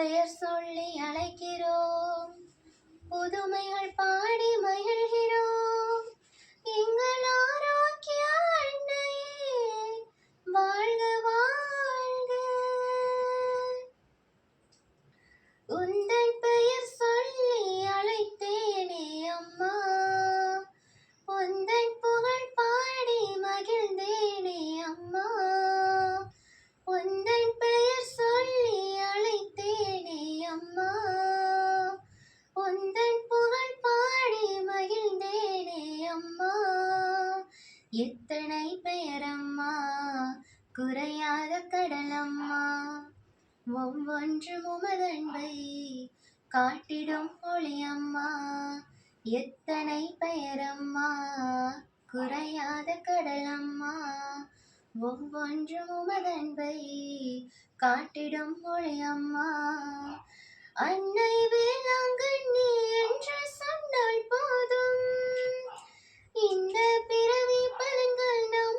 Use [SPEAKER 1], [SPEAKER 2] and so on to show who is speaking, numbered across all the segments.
[SPEAKER 1] உம் பெயர் சொல்லி எத்தனை பெயரம்மா குறையாத கடலம்மா. ஒவ்வொன்றும் உமதன்பை காட்டிடும் ஒளியம்மா. எத்தனை பெயரம்மா குறையாத கடலம்மா. ஒவ்வொன்றும் உமதன்பை காட்டிடும் ஒளியம்மா. அன்னை வேளாங்கண்ணி என்று சொன்னால் போதும். இந்த பிறவி பலன்கள் நம்மை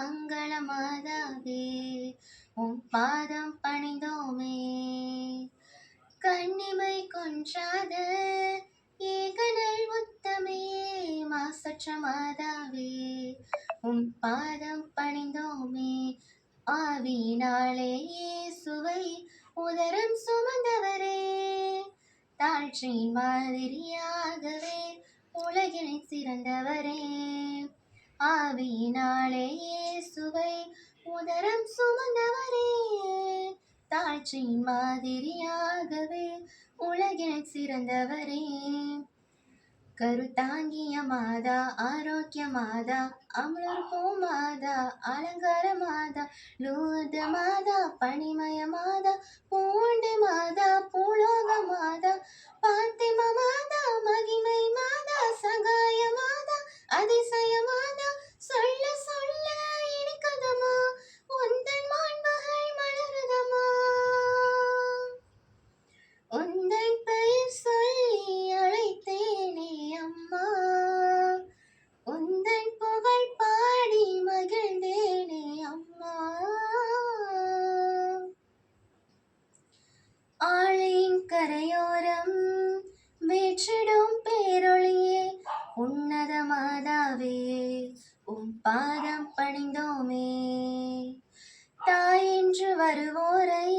[SPEAKER 1] மங்கள மாதாவே உம் பாதம் பணிந்தோமே. கண்ணிமை கொன்றாத ஏகனல் உத்தமே மாசற்ற மாதாவே உம் பாதம் பணிந்தோமே. ஆவியினாலே இயேசுவை உதரம் சுமந்தவரே தாழ்ச்சியின் மாதிரியாகவே உலகினை சிறந்தவரே. ஆவியினாலே இயேசுவை உதரம் சுமந்தவரே. தாழ்ச்சியின் மாதிரியாகவே உலகின் சிறந்தவரே. கருத்தாங்கிய மாதா ஆரோக்கிய மாதா அமலர்போ மாதா அலங்கார மாதா லூத மாதா பனிமய மாதா பூண்டி மாதா பூலோக மாதா பாத்திம பாதம் பணிந்தோமே. தாயின்று வருவோரை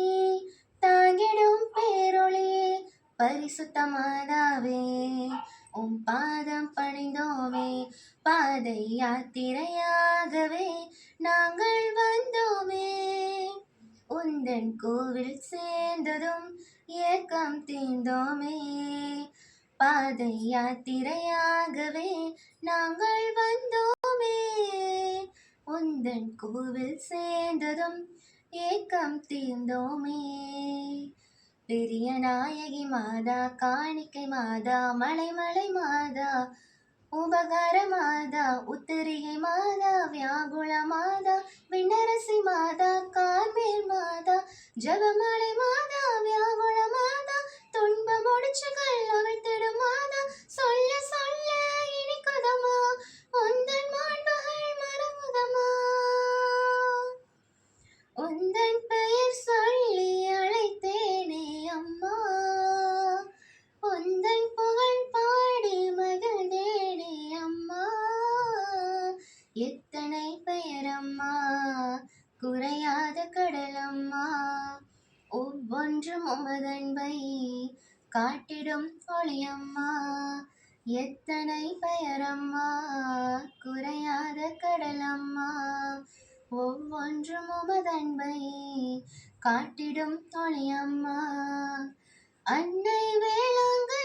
[SPEAKER 1] தாங்கிடும் பேரொளியே பரிசுத்தமாதாவே உம் பாதம் பணிந்தோமே பாதை யாத்திரையாகவே நாங்கள் வந்தோமே. உந்தன் கோவில் சேர்ந்ததும் ஏக்கம் தீர்ந்தோமே. பாதை யாத்திரையாகவே நாங்கள் வந்தோம். உந்தன் கோவில் சேர்ந்ததும் ஏக்கம் தீர்ந்தோமே. பெரிய நாயகி மாதா காணிக்கை மாதா மலை மலை மாதா உபகார மாதா உத்தரிகை மாதா வியாகுல மாதா விண்ணரசி மாதா கார்மேல் மாதா ஜபமலை கடலம்மா. ஒவ்வொன்றும் உமதன்பை காட்டிடும் ஒளியம்மா. எத்தனை பெயரம்மா. குறையாத கடலம்மா. ஒவ்வொன்றும் உமதன்பை காட்டிடும் ஒளியம்மா. அன்னை வேளாங்க